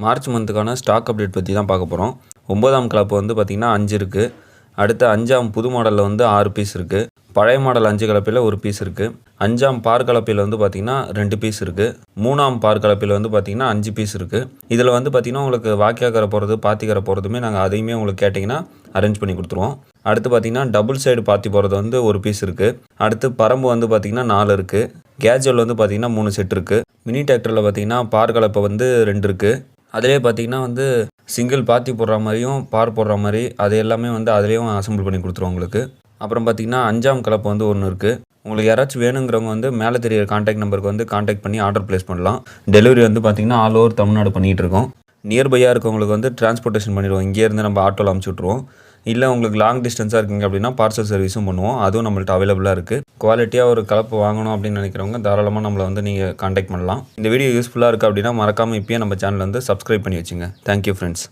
March மந்த்துக்கான stock update பற்றி தான் பார்க்க போகிறோம் ஒம்பதாம் கலப்பு வந்து பார்த்திங்கன்னா அஞ்சு இருக்குது அடுத்து அஞ்சாம் புது மாடலில் வந்து ஆறு பீஸ் இருக்குது பழைய மாடல் அஞ்சு கலப்பையில் ஒரு பீஸ் இருக்குது அஞ்சாம் பார் கலப்பையில் வந்து பார்த்திங்கன்னா ரெண்டு பீஸ் இருக்குது மூணாம் பார் கலப்பையில் வந்து பார்த்திங்கன்னா அஞ்சு பீஸ் இருக்குது இதில் வந்து பார்த்திங்கன்னா உங்களுக்கு வாக்கியாக்கரை போகிறது பாத்திக்கரை போகிறதுமே நாங்கள் அதையுமே உங்களுக்கு கேட்டிங்கன்னா அரேஞ்ச் பண்ணி கொடுத்துருவோம். அடுத்து பார்த்திங்கன்னா டபுள் சைடு பாத்தி போகிறது வந்து ஒரு பீஸ் இருக்குது அடுத்து பரம்பு வந்து பார்த்திங்கன்னா நாலு இருக்குது கேஜுவல் வந்து பார்த்திங்கன்னா மூணு செட் இருக்குது மினி டிராக்டரில் பார்த்திங்கன்னா பார் கலப்பை வந்து ரெண்டு இருக்குது அதிலே பார்த்தீங்கன்னா வந்து சிங்கிள் பாத்தி போடுற மாதிரியும் பார் போடுற மாதிரி அது எல்லாமே வந்து அதுலேயும் அசம்பிள் பண்ணி கொடுத்துருவோம் உங்களுக்கு. அப்புறம் பார்த்தீங்கன்னா அஞ்சாம் கலப்பு வந்து ஒன்று இருக்குது உங்களுக்கு யாராச்சும் வேணுங்கிறவங்க வந்து மேலே தெரியிற காண்டாக்ட் நம்பருக்கு வந்து காண்டாக்ட் பண்ணி ஆர்டர் ப்ளேஸ் பண்ணலாம். டெலிவரி வந்து பார்த்திங்கன்னா ஆல் ஓவர் தமிழ்நாடு பண்ணிகிட்டு இருக்கோம். நியர்பையாக இருக்கவங்களுக்கு வந்து டிரான்ஸ்போர்ட்டேஷன் பண்ணிடுவோம். இங்கேருந்து நம்ம ஆட்டோவில் அமுச்சு விட்ருவோம் இல்லை உங்களுக்கு லாங் டிஸ்டன்ஸாக இருக்கீங்க அப்படின்னா பார்சல் சர்வீஸும் பண்ணுவோம். அதுவும் நம்மள்ட்ட அவைலபிளாக இருக்குது குவாலிட்டியாக ஒரு கலப்பு வாங்கணும் அப்படின்னு நினைக்கிறவங்க தாராளமாக நம்மளை வந்து நீங்கள் காண்டாக்ட் பண்ணலாம். இந்த வீடியோ யூஸ்ஃபுல்லாக இருக்குது அப்படின்னா மறக்காமல் இப்போயே நம்ம சேனல் வந்து சப்ஸ்கிரைப் பண்ணி வச்சுங்க. Thank you friends